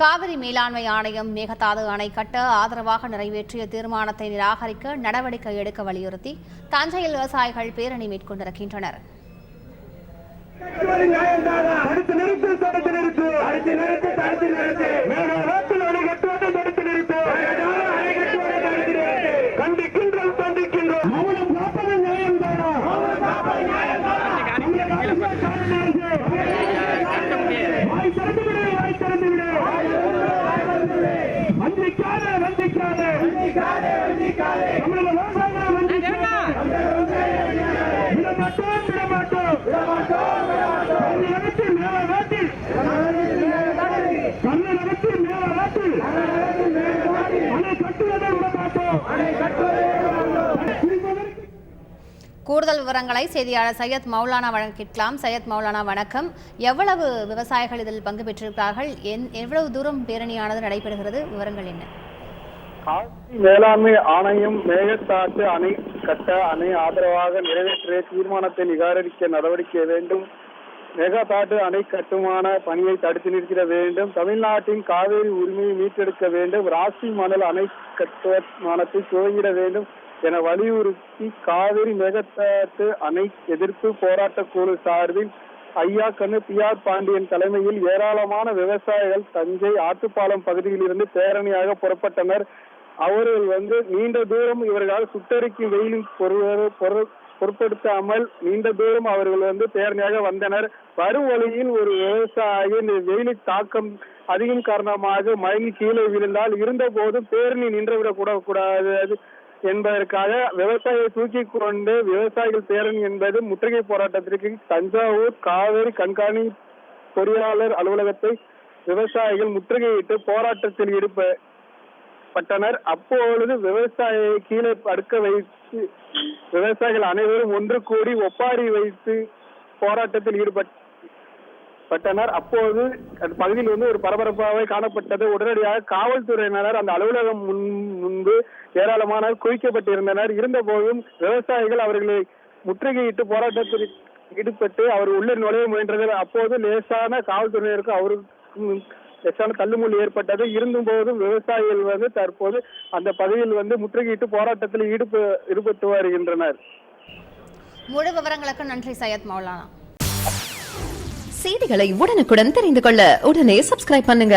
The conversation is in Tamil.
காவிரி மேலாண்மை ஆணையம் மேகதாது அணை கட்ட ஆதரவாக நிறைவேற்றிய தீர்மானத்தை நிராகரிக்க நடவடிக்கை எடுக்க வலியுறுத்தி தஞ்சையில் விவசாயிகள் பேரணி மேற்கொண்டிருக்கின்றனர். கூடுதல் விவரங்களை செய்தியாளர் சையத் மௌலானா வழங்க கேட்கலாம். சையத் மௌலானா வணக்கம். எவ்வளவு விவசாயிகள் இதில் பங்கு பெற்றிருக்கிறார்கள்? என்- எவ்வளவு தூரம் பேரணியானது நடைபெறுகிறது? விவரங்கள் என்ன? காவிரி மேலாண்மை ஆணையம் மேகதாட்டு அணை கட்ட அணை ஆதரவாக நிறைவேற்றிய தீர்மானத்தை நிராகரிக்க நடவடிக்கை வேண்டும். மேகதாட்டு அணை கட்டுமான பணியை தடுத்து நிறுத்திட வேண்டும். தமிழ்நாட்டின் காவேரி உரிமையை மீட்டெடுக்க வேண்டும். ராசி மணல் அணை கட்டுமானத்தை துவங்கிட வேண்டும் என வலியுறுத்தி காவேரி மேகதாட்டு அணை எதிர்ப்பு போராட்ட குழு சார்பில் ஐயா கண்ணு பி ஆர் பாண்டியன் தலைமையில் ஏராளமான விவசாயிகள் தஞ்சை ஆத்துப்பாலம் பகுதியில் இருந்து பேரணியாக புறப்பட்டனர். அவர்கள் வந்து நீண்ட தூரம் இவர்களால் சுட்டரிக்கும் வெயிலின் பொருள் பொருள் பொருட்படுத்தாமல் நீண்ட தூரம் அவர்கள் வந்து பேரணியாக வந்தனர். வரும் வழியில் ஒரு விவசாயி இந்த வெயிலின் தாக்கம் அதிகம் காரணமாக மயங்கி கீழே விழுந்தால் இருந்த போது பேரணி நின்றுவிடக் கூட கூடாது என்பதற்காக விவசாயியை தூக்கி கொண்டு விவசாயிகள் பேரணி என்பது முற்றுகை போராட்டத்திற்கு தஞ்சாவூர் காவிரி கண்காணி பொறியாளர் அலுவலகத்தை விவசாயிகள் முற்றுகையிட்டு போராட்டத்தில் இருப்ப பட்டனர் அப்பொழுது விவசாயியை கீழே படுக்க வைத்து விவசாயிகள் அனைவரும் ஒன்று கூடி ஒப்பாரி வைத்து போராட்டத்தில் ஈடுபட்டனர் அப்போது அந்த பகுதியில் வந்து ஒரு பரபரப்பாக காணப்பட்டது. உடனடியாக காவல்துறையினர் அந்த அலுவலகம் முன் முன்பு ஏராளமான குவிக்கப்பட்டிருந்தனர். இருந்த போதும் விவசாயிகள் அவர்களை முற்றுகையிட்டு போராட்டத்தில் ஈடுபட்டு அவர் உள்ளே நுழைய முயன்றனர். அப்போது லேசான காவல்துறையினருக்கு அவருக்கும் லேசான தள்ளுமுள் ஏற்பட்டது. இருந்தும் போதும் விவசாயிகள் வந்து தற்போது அந்த பகுதியில் வந்து முற்றுகையிட்டு போராட்டத்தில் ஈடுப ஈடுபட்டு வருகின்றனர். முழு விவரங்களுக்கு நன்றி சையத் மௌலானா. செய்திகளை உடனுக்குடன் தெரிந்து கொள்ள உடனே சப்ஸ்கிரைப் பண்ணுங்க.